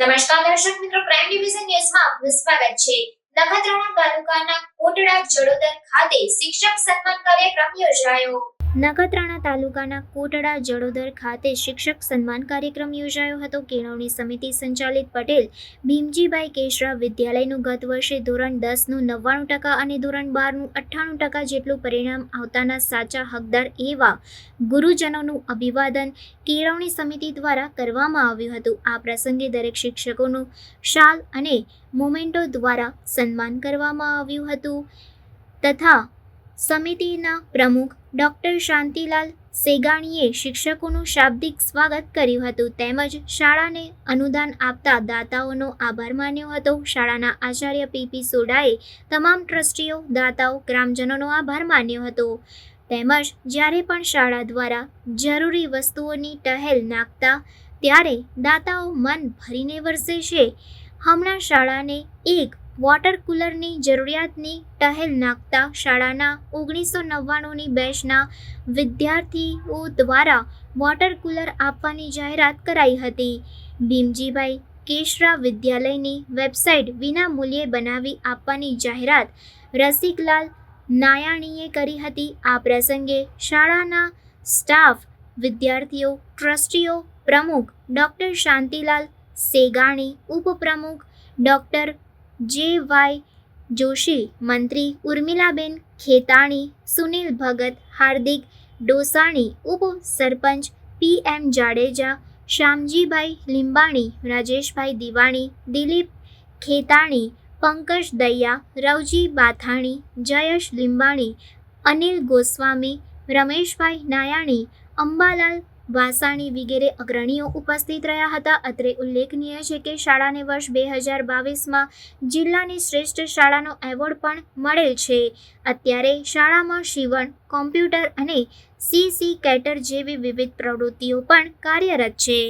નમસ્કાર દર્શક મિત્રો પ્રાઇમ ડિવિઝન ન્યૂઝમાં આપનું સ્વાગત છે. નખત્રાણા તાલુકાના કોટડા જડોદર ખાતે શિક્ષક સન્માન કાર્યક્રમ યોજાયો. નખત્રાણા તાલુકાના કોટડા જડોદર ખાતે શિક્ષક સન્માન કાર્યક્રમ યોજાયો હતો. કેળવણી સમિતિ સંચાલિત પટેલ ભીમજીભાઈ કેશરા વિદ્યાલયનું ગત વર્ષે ધોરણ દસનું નવ્વાણું ટકા અને ધોરણ બારનું અઠ્ઠાણું ટકા જેટલું પરિણામ આવતાના સાચા હકદાર એવા ગુરુજનોનું અભિવાદન કેળવણી સમિતિ દ્વારા કરવામાં આવ્યું હતું. આ પ્રસંગે દરેક શિક્ષકોનું શાલ અને મોમેન્ટો દ્વારા સન્માન કરવામાં આવ્યું હતું તથા સમિતિના પ્રમુખ ડૉક્ટર શાંતિલાલ સેગાણીએ શિક્ષકોનું શાબ્દિક સ્વાગત કર્યું હતું. તેમજ શાળાને અનુદાન આપતા દાતાઓનો આભાર માન્યો હતો. શાળાના આચાર્ય પીપી સોડાએ તમામ ટ્રસ્ટીઓ, દાતાઓ, ગ્રામજનોનો આભાર માન્યો હતો. તેમજ જ્યારે પણ શાળા દ્વારા જરૂરી વસ્તુઓની ટહેલ નાખતા, ત્યારે દાતાઓ મન ભરીને વરસે છે. હમણાં શાળાને એક વોટર કુલરની જરૂરિયાતની ટહેલ નાખતા શાળાના ઓગણીસો નવ્વાણુંની બેચના વિદ્યાર્થીઓ દ્વારા વોટર કુલર આપવાની જાહેરાત કરાઈ હતી. ભીમજીભાઈ કેશરા વિદ્યાલયની વેબસાઇટ વિના મૂલ્યે બનાવી આપવાની જાહેરાત રસિકલાલ નાયાણીએ કરી હતી. આ પ્રસંગે શાળાના સ્ટાફ, વિદ્યાર્થીઓ, ટ્રસ્ટીઓ પ્રમુખ ડૉક્ટર શાંતિલાલ સેગાણી, ઉપપ્રમુખ ડૉક્ટર જે વાય જોશી, મંત્રી ઉર્મિલાબેન ખેતાણી, સુનિલ ભગત, હાર્દિક ડોસાણી, ઉપ સરપંચ પી એમ જાડેજા, શ્યામજીભાઈ લીંબાણી, રાજેશભાઈ દિવાણી, દિલીપ ખેતાણી, પંકજ દૈયા, રવજી બાથાણી, જયશ લીંબાણી, અનિલ ગોસ્વામી, રમેશભાઈ નાયાણી, અંબાલાલ વાસાણી વગેરે અગ્રણીઓ ઉપસ્થિત રહ્યા હતા. અત્રે ઉલ્લેખનીય છે કે શાળાને વર્ષ બે હજાર બાવીસમાં જિલ્લાની શ્રેષ્ઠ શાળાનો એવોર્ડ પણ મળેલ છે. અત્યારે શાળામાં શિવણ, કોમ્પ્યુટર અને સીસી કેટર જેવી વિવિધ પ્રવૃત્તિઓ પણ કાર્યરત છે.